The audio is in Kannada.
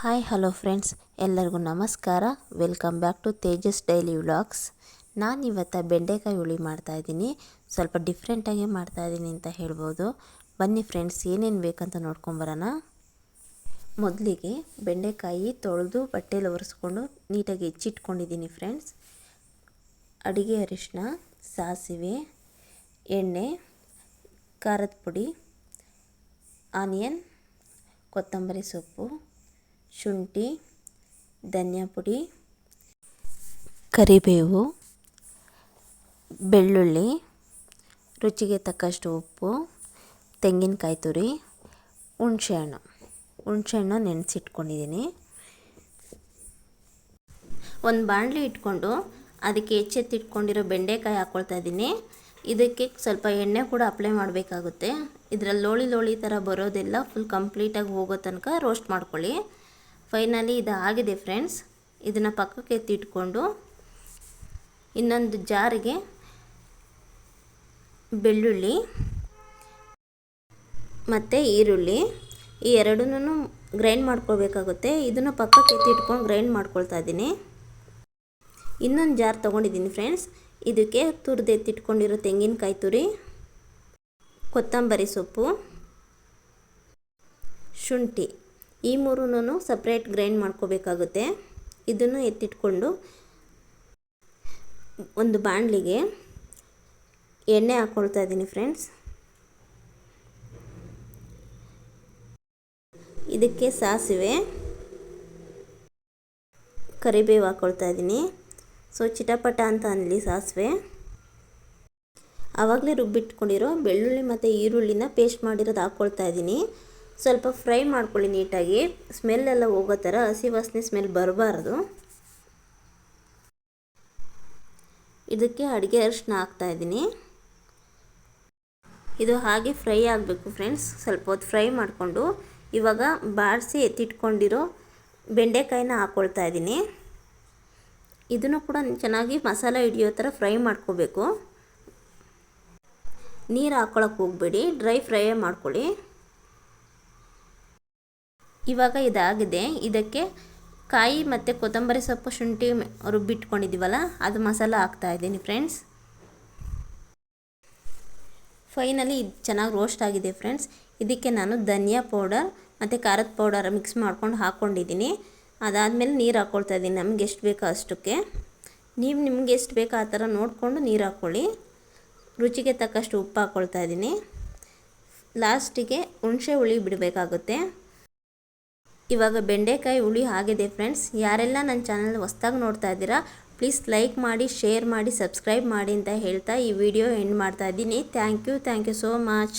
ಹಾಯ್ ಹಲೋ ಫ್ರೆಂಡ್ಸ್ ಎಲ್ಲರಿಗೂ ನಮಸ್ಕಾರ. Welcome back to Tejas daily vlogs ನಾನು ಇವತ್ತು ಬೆಂಡೆಕಾಯಿ ಹುಳಿ ಮಾಡ್ತಾಯಿದ್ದೀನಿ ಸ್ವಲ್ಪ ಡಿಫ್ರೆಂಟಾಗಿ ಮಾಡ್ತಾಯಿದ್ದೀನಿ ಅಂತ ಹೇಳ್ಬೋದು. ಬನ್ನಿ ಫ್ರೆಂಡ್ಸ್ ಏನೇನು ಬೇಕಂತ ನೋಡ್ಕೊಂಬರೋಣ ಮೊದಲಿಗೆ ಬೆಂಡೆಕಾಯಿ ತೊಳೆದು ಬಟ್ಟೆಲಿ ಒರೆಸ್ಕೊಂಡು ನೀಟಾಗಿ ಹೆಚ್ಚಿಟ್ಕೊಂಡಿದ್ದೀನಿ ಫ್ರೆಂಡ್ಸ್ ಅಡುಗೆ ಅರಿಶಿನ ಸಾಸಿವೆ, ಎಣ್ಣೆ, ಖಾರದ ಪುಡಿ, ಆನಿಯನ್, ಕೊತ್ತಂಬರಿ ಸೊಪ್ಪು. ಶುಂಠಿ, ಧನಿಯಾ ಪುಡಿ, ಕರಿಬೇವು, ಬೆಳ್ಳುಳ್ಳಿ, ರುಚಿಗೆ ತಕ್ಕಷ್ಟು ಉಪ್ಪು, ತೆಂಗಿನಕಾಯಿ ತುರಿ, ಹುಣಸೆಹಣ್ಣು. ಹುಣಸೆಹಣ್ಣು ನೆನೆಸಿಟ್ಕೊಂಡಿದ್ದೀನಿ. ಒಂದು ಬಾಣಲಿ ಇಟ್ಕೊಂಡು ಅದಕ್ಕೆ ಎಚ್ಚೆತ್ತಿಟ್ಕೊಂಡಿರೋ ಬೆಂಡೆಕಾಯಿ ಹಾಕ್ಕೊಳ್ತಾ ಇದ್ದೀನಿ. ಇದಕ್ಕೆ ಸ್ವಲ್ಪ ಎಣ್ಣೆ ಕೂಡ ಅಪ್ಲೈ ಮಾಡಬೇಕಾಗುತ್ತೆ. ಇದರಲ್ಲಿ ಲೋಳಿ ಲೋಳಿ ಥರ ಬರೋದೆಲ್ಲ ಫುಲ್ ಕಂಪ್ಲೀಟಾಗಿ ಹೋಗೋ ತನಕ ರೋಸ್ಟ್ ಮಾಡ್ಕೊಳ್ಳಿ. ಫೈನಲಿ ಇದು ಆಗಿದೆ ಫ್ರೆಂಡ್ಸ್ ಇದನ್ನು ಪಕ್ಕಕ್ಕೆ ಎತ್ತಿಟ್ಕೊಂಡು ಇನ್ನೊಂದು ಜಾರಿಗೆ ಬೆಳ್ಳುಳ್ಳಿ ಮತ್ತು ಈರುಳ್ಳಿ. ಈ ಎರಡೂ ಗ್ರೈಂಡ್ ಮಾಡ್ಕೊಳ್ಬೇಕಾಗುತ್ತೆ. ಇದನ್ನು ಪಕ್ಕಕ್ಕೆ ಎತ್ತಿಟ್ಕೊಂಡು ಗ್ರೈಂಡ್ ಮಾಡ್ಕೊಳ್ತಾ ಇದ್ದೀನಿ. ಇನ್ನೊಂದು ಜಾರ್ ತೊಗೊಂಡಿದ್ದೀನಿ ಫ್ರೆಂಡ್ಸ್ ಇದಕ್ಕೆ ತುರಿದು ಎತ್ತಿಟ್ಕೊಂಡಿರೋ ತೆಂಗಿನಕಾಯಿ ತುರಿ, ಕೊತ್ತಂಬರಿ ಸೊಪ್ಪು, ಶುಂಠಿ. ಈ ಮೂರೂ ಸಪ್ರೇಟ್ ಗ್ರೈಂಡ್ ಮಾಡ್ಕೋಬೇಕಾಗುತ್ತೆ. ಇದನ್ನು ಎತ್ತಿಟ್ಕೊಂಡು ಒಂದು ಬಾಣಲಿಗೆ ಎಣ್ಣೆ ಹಾಕ್ಕೊಳ್ತಾ ಇದ್ದೀನಿ ಫ್ರೆಂಡ್ಸ್ ಇದಕ್ಕೆ ಸಾಸಿವೆ, ಕರಿಬೇವು ಹಾಕ್ಕೊಳ್ತಾ ಇದ್ದೀನಿ. ಸೊ ಚಿಟಪಟ ಅಂತ ಅನ್ನಲಿ ಸಾಸಿವೆ. ಆವಾಗಲೇ ರುಬ್ಬಿಟ್ಕೊಂಡಿರೋ ಬೆಳ್ಳುಳ್ಳಿ ಮತ್ತು ಈರುಳ್ಳಿನ ಪೇಸ್ಟ್ ಮಾಡಿರೋದು ಹಾಕ್ಕೊಳ್ತಾ ಇದ್ದೀನಿ. ಸ್ವಲ್ಪ ಫ್ರೈ ಮಾಡ್ಕೊಳ್ಳಿ ನೀಟಾಗಿ. ಸ್ಮೆಲ್ಲೆಲ್ಲ ಹೋಗೋ ಥರ ಹಸಿ ವಾಸನೆ ಸ್ಮೆಲ್ ಬರಬಾರ್ದು. ಇದಕ್ಕೆ ಅಡುಗೆ ಅರಿಶಿನ ಹಾಕ್ತಾಯಿದ್ದೀನಿ ಇದು ಹಾಗೆ ಫ್ರೈ ಆಗಬೇಕು ಫ್ರೆಂಡ್ಸ್. ಸ್ವಲ್ಪ ಹೊತ್ತು ಫ್ರೈ ಮಾಡಿಕೊಂಡು ಇವಾಗ ಬಾಡಿಸಿ ಎತ್ತಿಟ್ಕೊಂಡಿರೋ ಬೆಂಡೆಕಾಯಿನ ಹಾಕ್ಕೊಳ್ತಾ ಇದ್ದೀನಿ. ಇದನ್ನು ಕೂಡ ಚೆನ್ನಾಗಿ ಮಸಾಲ ಹಿಡಿಯೋ ಥರ ಫ್ರೈ ಮಾಡ್ಕೋಬೇಕು. ನೀರು ಹಾಕ್ಕೊಳಕ್ಕೆ ಹೋಗಬೇಡಿ. ಡ್ರೈ ಫ್ರೈಯೇ ಮಾಡ್ಕೊಳ್ಳಿ. ಇವಾಗ ಇದಾಗಿದೆ. ಇದಕ್ಕೆ ಕಾಯಿ ಮತ್ತು ಕೊತ್ತಂಬರಿ ಸೊಪ್ಪು ಶುಂಠಿ ರುಬ್ಬಿಟ್ಕೊಂಡಿದ್ದೀವಲ್ಲ ಅದು ಮಸಾಲ ಹಾಕ್ತಾ ಇದ್ದೀನಿ ಫ್ರೆಂಡ್ಸ್ ಫೈನಲಿ ಇದು ಚೆನ್ನಾಗಿ ರೋಸ್ಟ್ ಆಗಿದೆ ಫ್ರೆಂಡ್ಸ್ ಇದಕ್ಕೆ ನಾನು ಧನಿಯಾ ಪೌಡರ್ ಮತ್ತು ಖಾರದ ಪೌಡರ್ ಮಿಕ್ಸ್ ಮಾಡ್ಕೊಂಡು ಹಾಕ್ಕೊಂಡಿದ್ದೀನಿ ಅದಾದಮೇಲೆ ನೀರು ಹಾಕ್ಕೊಳ್ತಾ ಇದ್ದೀನಿ. ನಮ್ಗೆ ಎಷ್ಟು ಬೇಕೋ ಅಷ್ಟಕ್ಕೆ. ನೀವು ನಿಮ್ಗೆ ಎಷ್ಟು ಬೇಕೋ ಆ ಥರ ನೋಡಿಕೊಂಡು ನೀರು ಹಾಕ್ಕೊಳ್ಳಿ ರುಚಿಗೆ ತಕ್ಕಷ್ಟು ಉಪ್ಪು ಹಾಕ್ಕೊಳ್ತಾ ಇದ್ದೀನಿ. ಲಾಸ್ಟಿಗೆ ಹುಣಸೆ ಹುಳಿ ಬಿಡಬೇಕಾಗುತ್ತೆ. ಇವಾಗ ಬೆಂಡೆಕಾಯಿ ಹುಳಿ ಆಗಿದೆ ಫ್ರೆಂಡ್ಸ್ ಯಾರೆಲ್ಲ ನನ್ನ ಚಾನಲ್ ಹೊಸ್ದಾಗಿ ನೋಡ್ತಾ ಇದ್ದೀರಾ ಪ್ಲೀಸ್ ಲೈಕ್ ಮಾಡಿ ಶೇರ್ ಮಾಡಿ ಸಬ್ಸ್ಕ್ರೈಬ್ ಮಾಡಿ ಅಂತ ಹೇಳ್ತಾ ಈ ವಿಡಿಯೋ ಎಂಡ್ ಮಾಡ್ತಾ ಇದ್ದೀನಿ. Thank you thank you so much